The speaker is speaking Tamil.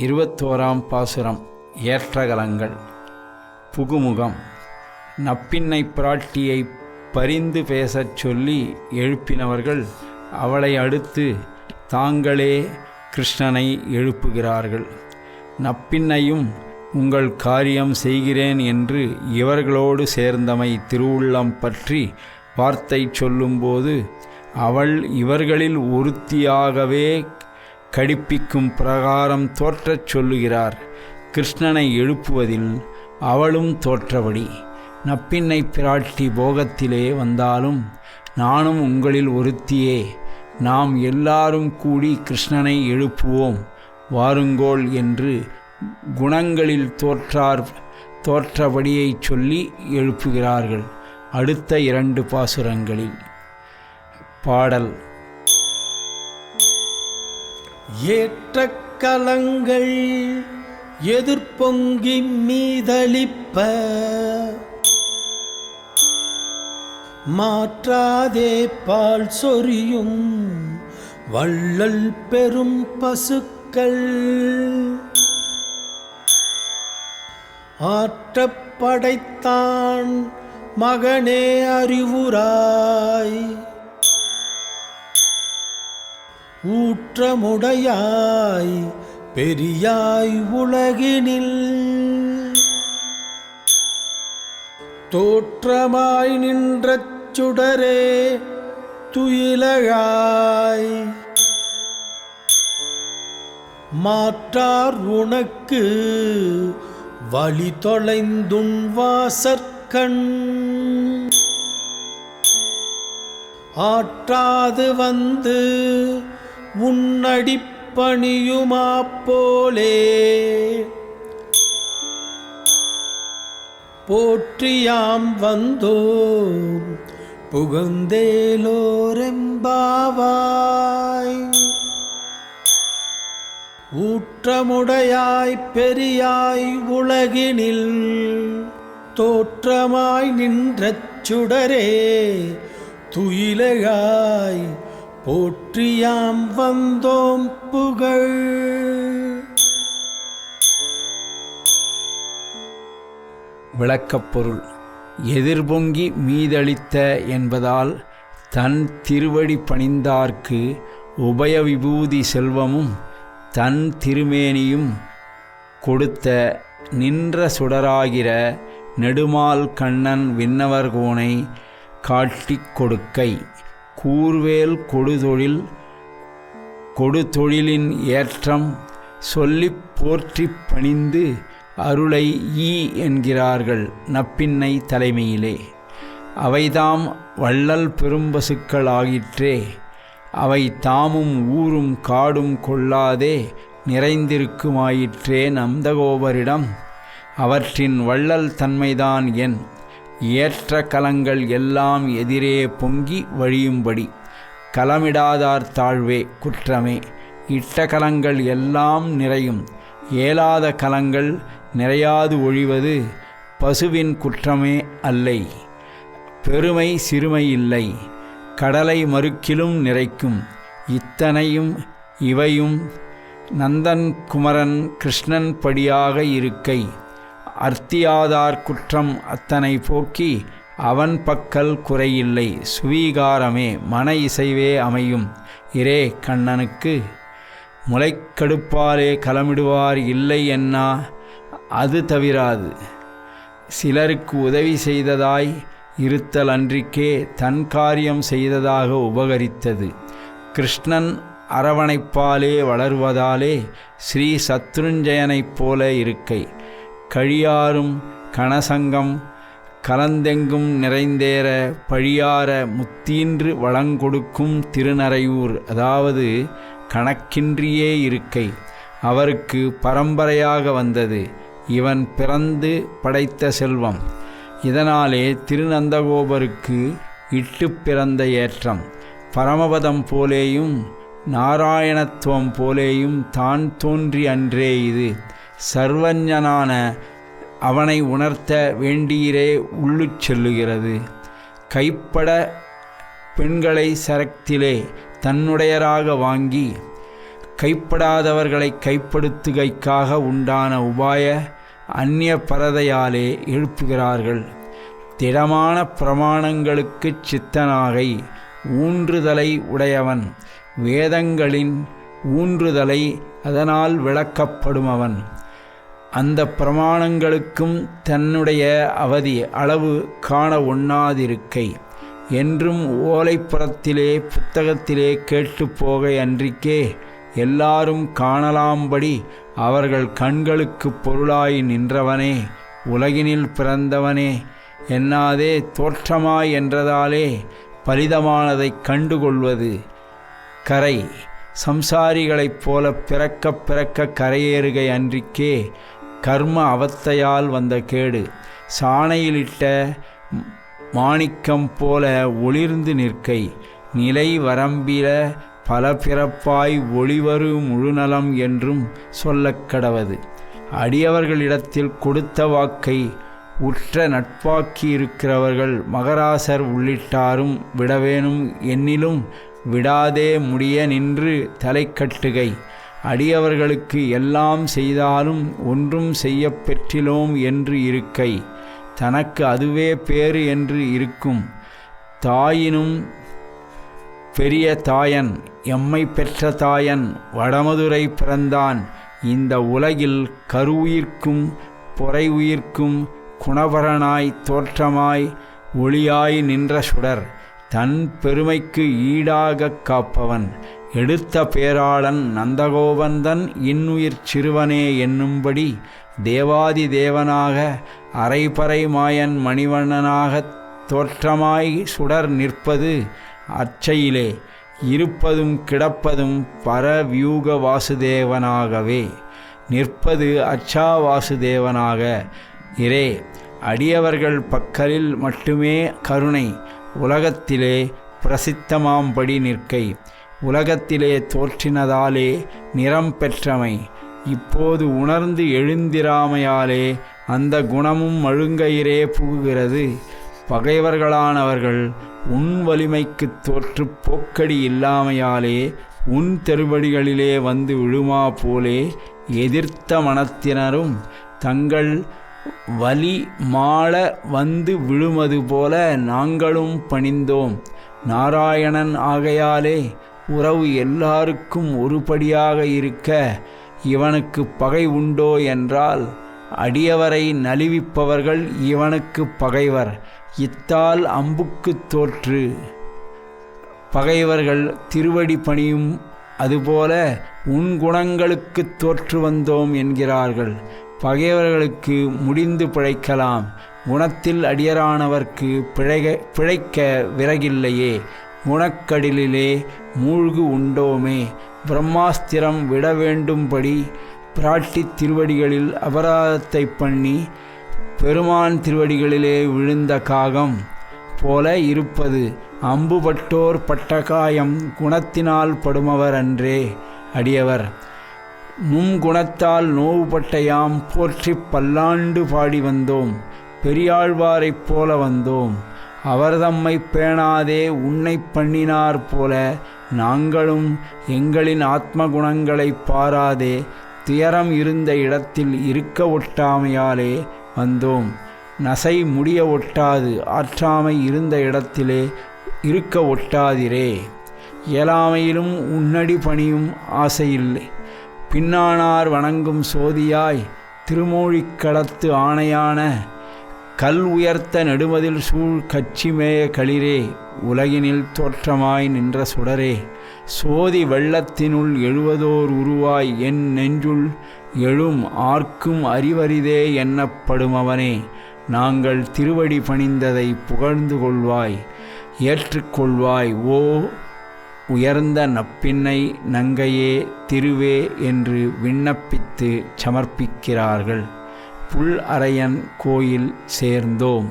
இருபத்தோராம் பாசுரம் ஏற்றகலங்கள். புகுமுகம். நப்பின்னை பிராட்டியை பரிந்து பேசச் சொல்லி எழுப்பினவர்கள் அவளை அடுத்து தாங்களே கிருஷ்ணனை எழுப்புகிறார்கள். நப்பின்னையும் உங்கள் காரியம் செய்கிறேன் என்று இவர்களோடு சேர்ந்தமை திருவுள்ளம் பற்றி வார்த்தை சொல்லும்போது அவள் இவர்களில் ஒருத்தியாகவே கடிப்பிக்கும் பிரகாரம் தோற்றச் சொல்லுகிறார். கிருஷ்ணனை எழுப்புவதில் அவளும் தோற்றபடி நப்பின்னை பிராட்டி போகத்திலே வந்தாலும் நானும் உங்களில் ஒருத்தியே நாம் எல்லாரும் கூடி கிருஷ்ணனை எழுப்புவோம் வாருங்கோள் என்று குணங்களில் தோற்றார் தோற்றபடியை சொல்லி எழுப்புகிறார்கள். அடுத்த இரண்டு பாசுரங்களில். பாடல். ஏற்ற கலங்கள் எதிர்பொங்கி மீதளிப்ப. மாற்றாதே பால் சொரியும் வள்ளல் பெரும் பசுக்கள். ஆற்றப்படைத்தான் மகனே அறிவுராய். ஊற்றமுடையாய் பெரியாய் உலகினில். தோற்றமாய் நின்ற சுடரே துயிலகாய் மாற்றார் உனக்கு வழி தொலைந்துண் வாசற்கண். ஆற்றாது வந்து உன்னடிப்பணியுமாப்போலே. போற்றியாம் வந்தோம் புகுந்தேலோரெம்பாவாய். ஊற்றமுடையாய் பெரியாய் உலகினில் தோற்றமாய் நின்ற சுடரே துயிலகாய் போற்றியாம் வந்தோம் புகழ். விளக்கப்பொருள் எதிர்பொங்கி மீதளித்த என்பதால் தன் திருவடி பணிந்தார்க்கு உபய விபூதி செல்வமும் தன் திருமேனியும் கொடுத்த நின்ற சுடராகிற நெடுமால் கண்ணன் விண்ணவர்கோனை காட்டிக் கொடுக்கை. கூர்வேல் கொடுதொழில் கொடுதொழிலின் ஏற்றம் சொல்லிப் போற்றி பணிந்து அருளை ஈ என்கிறார்கள் நப்பின்னை தலைமையிலே. அவைதாம் வள்ளல் பெரும்பசுக்கள் ஆகிற்றே அவை தாமும் ஊரும் காடும் கொள்ளாதே நிறைந்திருக்குமாயிற்றே நந்தகோபரிடம். அவற்றின் வள்ளல் தன்மைதான் என் ஏற்ற கலங்கள் எல்லாம் எதிரே பொங்கி வழியும்படி. கலமிடாதார் தாழ்வே குற்றமே. இட்ட கலங்கள் எல்லாம் நிறையும். ஏலாத கலங்கள் நிறையாது ஒழிவது பசுவின் குற்றமே அல்லை. பெருமை சிறுமை இல்லை. கடலை மறுக்கிலும் நிறைக்கும். இத்தனையும் இவையும் நந்தன் குமரன் கிருஷ்ணன் படியாக இருக்கை. அர்த்தியாதார் குற்றம் அத்தனை போக்கி அவன் பக்கல் குறையில்லை. சுவீகாரமே மன இசைவே அமையும். இரே கண்ணனுக்கு முளைக்கடுப்பாலே களமிடுவார் இல்லை என்னா? அது தவிராது. சிலருக்கு உதவி செய்ததாய் இருத்தல் அன்றிக்கே தன் காரியம் செய்ததாக உபகரித்தது. கிருஷ்ணன் அரவணைப்பாலே வளர்வதாலே ஸ்ரீ சத்ருஞ்சயனைப் போல இருக்கை. கழியாரும் கணசங்கம் கலந்தெங்கும் நிறைந்தேற பழியார முத்தீன்று வளங்கொடுக்கும் திருநறையூர். அதாவது கணக்கின்றியே இருக்கை. அவருக்கு பரம்பரையாக வந்தது. இவன் பிறந்து படைத்த செல்வம். இதனாலே திருநந்தகோபருக்கு இட்டு பிறந்த ஏற்றம். பரமபதம் போலேயும் நாராயணத்துவம் போலேயும் தான் தோன்றி அன்றே இது. சர்வஞனான அவனை உணர்த்த வேண்டியரே உள்ளுச் செல்லுகிறது. கைப்பட பெண்களை சரக்திலே தன்னுடையராக வாங்கி கைப்படாதவர்களை கைப்படுத்துகைக்காக உண்டான உபாய அந்நிய பரதையாலே எழுப்புகிறார்கள். திடமான பிரமாணங்களுக்குச் சித்தனாகை ஊன்றுதலை உடையவன் வேதங்களின் ஊன்றுதலை அதனால் விளக்கப்படுமவன். அந்த பிரமாணங்களுக்கும் தன்னுடைய அவதி அளவு காண ஒண்ணாதிருக்கை. என்றும் ஓலைப்புறத்திலே புத்தகத்திலே கேட்டு போக அன்றிக்கே எல்லாரும் காணலாம்படி அவர்கள் கண்களுக்கு பொருளாய் நின்றவனே உலகினில் பிறந்தவனே என்னாதே தோற்றமாய் என்றதாலே பலிதமானதைக் கண்டுகொள்வது கரை. சம்சாரிகளைப் போல பிறக்க பிறக்க கரையேறுகை அன்றிக்கே கர்ம அவத்தையால் வந்த கேடு. சாணையிலிட்ட மாணிக்கம் போல ஒளிர்ந்து நிற்கை. நிலை வரம்பில பல பிறப்பாய் ஒளிவரு முழுநலம் என்றும் சொல்ல கடவது. அடியவர்களிடத்தில் கொடுத்த வாக்கை உற்ற நட்பாக்கி இருக்கிறவர்கள் மகராசர் உள்ளிட்டாரும் விடவேனும். என்னிலும் விடாதே முடிய நின்று தலை கட்டுகை அடியவர்களுக்கு எல்லாம் செய்தாலும் ஒன்றும் செய்ய பெற்றிலோம் என்று இருக்கை. தனக்கு அதுவே பேறு என்று இருக்கும். தாயினும் பெரிய தாயன் எம்மை பெற்ற தாயன் வடமதுரை பிறந்தான். இந்த உலகில் கருவுயிர்க்கும் பொறை உயிர்க்கும் குணபரனாய் தோற்றமாய் ஒளியாய் நின்ற சுடர் தன் பெருமைக்கு ஈடாகக் காப்பவன். எடுத்த பேராளன் நந்தகோவந்தன் இன்னுயிர் சிறுவனே என்னும்படி தேவாதி தேவனாக அரைபறை மாயன் மணிவண்ணனாகத் தோற்றமாய் சுடர் நிற்பது அச்சையிலே. இருப்பதும் கிடப்பதும் பரவியூக வாசுதேவனாகவே. நிற்பது அச்சா வாசுதேவனாக. இரே அடியவர்கள் பக்கலில் மட்டுமே கருணை. உலகத்திலே பிரசித்தமாம்படி நிற்கை. உலகத்திலே தோற்றினதாலே நிறம் பெற்றமை. இப்போது உணர்ந்து எழுந்திராமையாலே அந்த குணமும் மழுங்கயிரே புகுகிறது. பகைவர்களானவர்கள் உன் வலிமைக்குத் தோற்று போக்கடி இல்லாமையாலே உன் தெருவடிகளிலே வந்து விழுமா போலே எதிர்த்த மனத்தினரும் தங்கள் வலி மாள வந்து விழுமது போல நாங்களும் பணிந்தோம். நாராயணன் ஆகையாலே உறவு எல்லாருக்கும் ஒருபடியாக இருக்க இவனுக்கு பகை உண்டோ என்றால் அடியவரை நலிவிப்பவர்கள் இவனுக்கு பகைவர். இத்தால் அம்புக்குத் தோற்று. பகைவர்கள் திருவடி பணியும் அதுபோல உன் குணங்களுக்குத் தோற்று வந்தோம் என்கிறார்கள். பகைவர்களுக்கு முடிந்து பிழைக்கலாம். குணத்தில் அடியரானவர்க்கு பிழைக பிழைக்க விறகில்லையே. குணக்கடிலிலே மூழ்கு உண்டோமே. பிரம்மாஸ்திரம் விட வேண்டும்படி பிராட்டி திருவடிகளில் அபராதத்தை பண்ணி பெருமான் திருவடிகளிலே விழுந்த காகம் போல இருப்பது. அம்புபட்டோர் பட்டகாயம் குணத்தினால் படுமவர் அன்றே அடியவர். நும் குணத்தால் நோவுபட்ட யாம் போற்றி பல்லாண்டு பாடி வந்தோம். பெரியாழ்வாரைப் போல வந்தோம். அவர் தம்மை பேணாதே உன்னை பண்ணினார் போல நாங்களும் எங்களின் ஆத்ம குணங்களைப் பாராதே துயரம் இருந்த இடத்தில் இருக்க ஒட்டாமையாலே வந்தோம். நசை முடிய ஒட்டாது ஆற்றாமை இருந்த இடத்திலே இருக்க ஒட்டாதிரே. இயலாமையிலும் உன்னடி பணியும் ஆசையில்லை. பின்னானார் வணங்கும் சோதியாய் திருமூழிக்கடத்து ஆணையான கல் உயர்த்த நெடுமதில் சூழ் கச்சிமேய களிரே உலகினில் தோற்றமாய் நின்ற சுடரே. சோதி வெள்ளத்தினுள் எழுவதோர் உருவாய் என் நெஞ்சுள் எழும் ஆர்க்கும் அறிவரிதே எண்ணப்படுமவனே. நாங்கள் திருவடி பணிந்ததை புகழ்ந்து கொள்வாய் ஏற்றுக்கொள்வாய் ஓ உயர்ந்த நப்பின்னை நங்கையே திருவே என்று விண்ணப்பித்து சமர்ப்பிக்கிறார்கள். புல் அரையன் கோயில் சேர்ந்தோம்.